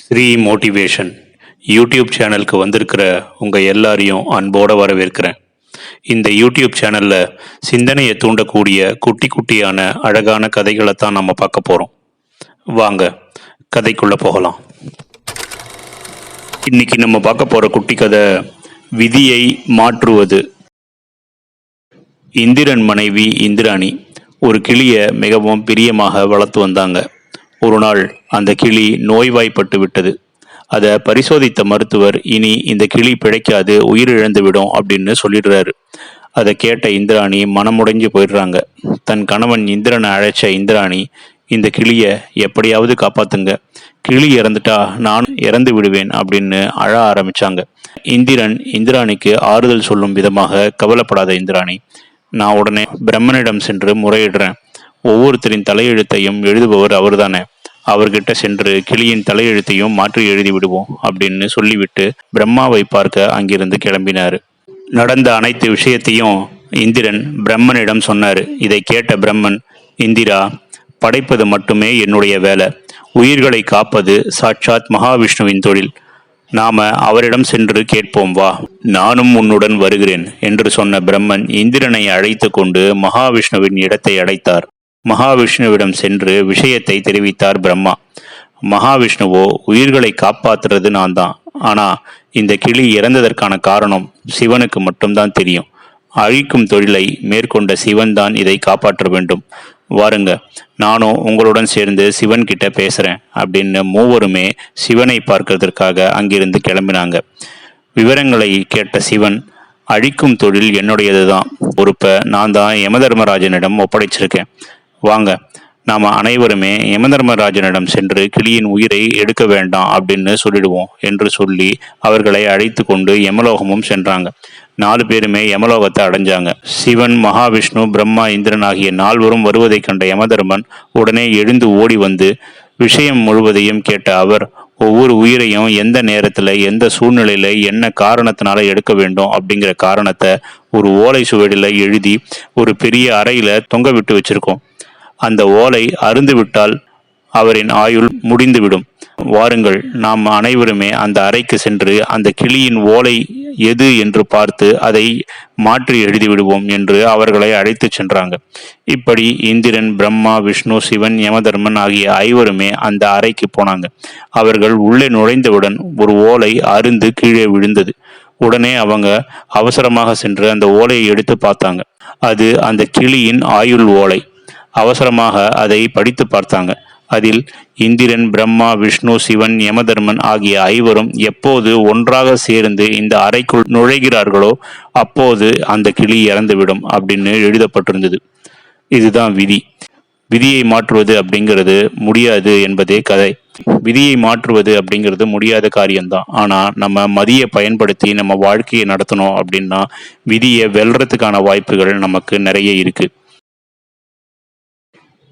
Sri motivation YouTube சேனலுக்கு வந்திருக்கிற உங்கள் எல்லாரையும் அன்போடு வரவேற்கிறேன். இந்த யூடியூப் சேனலில் சிந்தனையை தூண்டக்கூடிய குட்டி குட்டியான அழகான கதைகளை தான் நம்ம பார்க்க போகிறோம் வாங்க கதைக்குள்ளே போகலாம். இன்னைக்கு நம்ம பார்க்க போகிற குட்டி கதை விதியை மாற்றுவது. இந்திரன் மனைவி இந்திராணி ஒரு கிளியை மிகவும் பிரியமாக வளர்த்து வந்தாங்க. ஒரு நாள் அந்த கிளி நோய்வாய்ப்பட்டு விட்டது அதை பரிசோதித்த மருத்துவர் இனி இந்த கிளி பிழைக்காது உயிரிழந்து விடும் அப்படின்னு சொல்லிடுறாரு. அதை கேட்ட இந்திராணி மனமுடைஞ்சு போயிடுறாங்க. தன் கணவன் இந்திரனை அழைச்ச இந்திராணி இந்த கிளியை எப்படியாவது காப்பாத்துங்க. கிளி இறந்துட்டா நான் இறந்து விடுவேன் அப்படின்னு அழ ஆரம்பிச்சாங்க. இந்திரன் இந்திராணிக்கு ஆறுதல் சொல்லும் விதமாக கவலைப்படாத இந்திராணி நான் உடனே பிரம்மனிடம் சென்று முறையிடுறேன். ஒவ்வொருத்தரின் தலையெழுத்தையும் எழுதுபவர் அவர்தானே. அவர்கிட்ட சென்று கிளியின் தலையெழுத்தையும் மாற்றி எழுதி விடுவோம் அப்படின்னு சொல்லிவிட்டு பிரம்மாவை பார்க்க அங்கிருந்து கிளம்பினார். நடந்த அனைத்து விஷயத்தையும் இந்திரன் பிரம்மனிடம் சொன்னார். இதை கேட்ட பிரம்மன் இந்திரா படைப்பது மட்டுமே என்னுடைய வேலை. உயிர்களை காப்பது சாட்சாத் மகாவிஷ்ணுவின் தொழில். நாம அவரிடம் சென்று கேட்போம் வா. நானும் உன்னுடன் வருகிறேன் என்று சொன்ன பிரம்மன் இந்திரனை அழைத்து கொண்டு மகாவிஷ்ணுவின் இடத்தை அடைத்தார். மகாவிஷ்ணுவிடம் சென்று விஷயத்தை தெரிவித்தார் பிரம்மா. மகாவிஷ்ணுவோ உயிர்களை காப்பாத்துறது நான் தான். ஆனா இந்த கிளி இறந்ததற்கான காரணம் சிவனுக்கு மட்டும்தான் தெரியும். அழிக்கும் தொழிலை மேற்கொண்ட சிவன் தான் இதை காப்பாற்ற வேண்டும். வாருங்க நானும் உங்களுடன் சேர்ந்து சிவன் கிட்ட பேசுறேன் அப்படின்னு மூவருமே சிவனை பார்க்கறதற்காக அங்கிருந்து கிளம்பினாங்க. விவரங்களை கேட்ட சிவன் அழிக்கும் தொழில் என்னுடையது தான் பொறுப்பை நான் தான் யமதர்மராஜனிடம் ஒப்படைச்சிருக்கேன். வாங்க. நாம் அனைவருமே யமதர்மராஜனிடம் சென்று கிளியின் உயிரை எடுக்க வேண்டாம் அப்படின்னு சொல்லிடுவோம் என்று சொல்லி அவர்களை அழைத்து கொண்டு யமலோகமும் சென்றாங்க. நாலு பேருமே யமலோகத்தை அடைஞ்சாங்க. சிவன் மகாவிஷ்ணு பிரம்மா இந்திரன் ஆகிய நால்வரும் வருவதைக் கண்ட யமதர்மன் உடனே எழுந்து ஓடி வந்து விஷயம் முழுவதையும் கேட்ட அவர் ஒவ்வொரு உயிரையும் எந்த நேரத்தில் எந்த சூழ்நிலையில என்ன காரணத்தினால எடுக்க வேண்டும்? அப்படிங்கிற காரணத்தை ஒரு ஓலை சுவடில எழுதி ஒரு பெரிய அறையில தொங்க விட்டு வச்சிருக்கோம். அந்த ஓலை அருந்துவிட்டால் அவரின் ஆயுள் முடிந்துவிடும். வாருங்கள் நாம் அனைவருமே அந்த அறைக்கு சென்று அந்த கிளியின் ஓலை எது என்று பார்த்து அதை மாற்றி எழுதிவிடுவோம் என்று அவர்களை அழைத்துச் சென்றாங்க. இப்படி இந்திரன் பிரம்மா விஷ்ணு சிவன் யமதர்மன் ஆகிய ஐவருமே அந்த அறைக்கு போனாங்க. அவர்கள் உள்ளே நுழைந்தவுடன் ஒரு ஓலை அருந்து கீழே விழுந்தது. உடனே அவங்க அவசரமாக சென்று அந்த ஓலையை எடுத்து பார்த்தாங்க. அது அந்த கிளியின் ஆயுள் ஓலை. அவசரமாக அதை படித்து பார்த்தாங்க. அதில் இந்திரன் பிரம்மா விஷ்ணு சிவன் யமதர்மன் ஆகிய ஐவரும் எப்போது ஒன்றாக சேர்ந்து இந்த அறைக்குள் நுழைகிறார்களோ அப்போது அந்த கிளி இறந்துவிடும் அப்படின்னு எழுதப்பட்டிருந்தது. இதுதான் விதி. விதியை மாற்றுவது அப்படிங்கிறது முடியாது என்பதே கதை. விதியை மாற்றுவது அப்படிங்கிறது முடியாத காரியம்தான். ஆனால் நம்ம மதியை பயன்படுத்தி நம்ம வாழ்க்கையை நடத்தணும் அப்படின்னா விதியை வெல்றதுக்கான வாய்ப்புகள் நமக்கு நிறைய இருக்குது